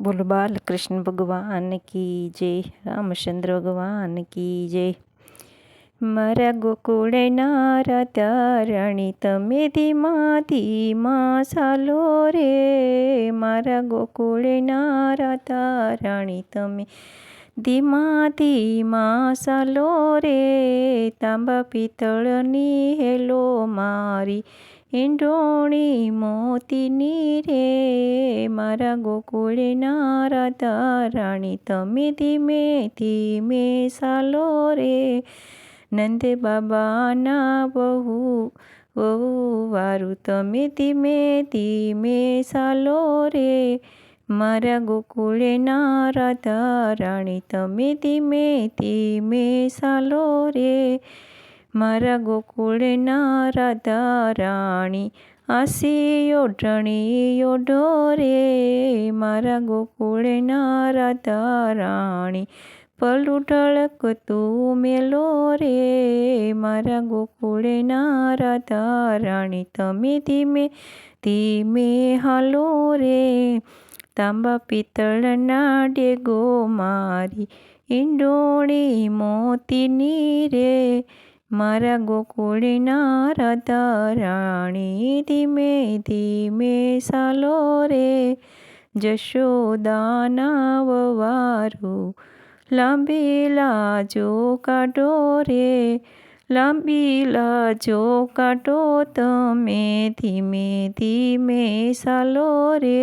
બોલો બાલકૃષ્ણ ભગવાન કી જય રામચંદ્ર ભગવાન કી જય. મારા ગોકુળે નારા તારણી તમે ધીમા ધીમા સાલો રે. મારા ગોકુળે નારા તારણી તમે ધીમા ધીમા સાલો રે. તાંબા પિત્તળની હેલો મારી ઈંડોણી મોતીની રે મારા ગોકુળે નારા રાણી, તમે ધીમે ધીમે સાલો રે. નંદ બાબાના બહુ બહુ વારું, તમે ધીમે ધીમે સાલો રે. મારા ગોકુળે નારા રાણી, તમે ધીમે ધીમે સાલો રે. મારા ગોકુળના રાધા રાણી આસી ઓઢણી ઓઢો રે મારા ગોકુળના રાધા રાણી પલું ઢળકતું મેલો રે મારા ગોકુળના રાધા રાણી તમે ધીમે ધીમે હાલો રે તાંબા પિત્તળના ડેગો મારી ઈંડોણી મોતીની રે મારા ગોકુળના રાણી ધીમે ધીમે સાલો રે જશોદાના વવારું લાંબી લાજો કાઢો રે લાંબી લાજો કાઢો તમે ધીમે ધીમે સાલો રે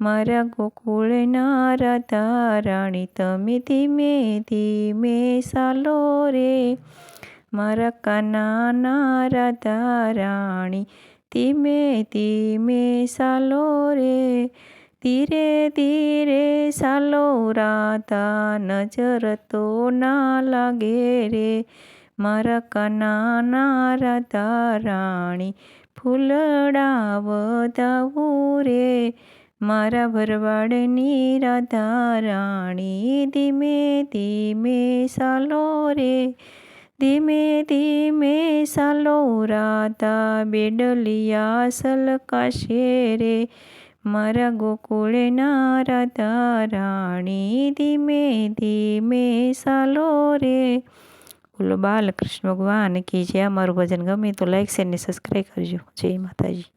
મારા ગોકુળના રાધા રાણી તમે ધીમે ધીમે સાલો રે મારા કાનાના રાધા રાણી ધીમે ધીમે સાલો રે, ધીરે ધીરે સાલો રાધા, નજર તો ના લાગે રે. મારા કાનાના રાધા રાણી ફૂલડા વધાવું રે. મારા ભરવાડની રાધા રાણી ધીમે ધીમે સાલો રે. ધીમે ધીમે સાલો રાતા બેડલિયા સલકાશે રે મારા ગોકુળના રાધા રાણી ધીમે ધીમે સાલો રે બોલો બાલકૃષ્ણ ભગવાન કી જે અમારું ભજન ગમે તો લાઈક શેર ને સબસ્ક્રાઈબ કરજો જય માતાજી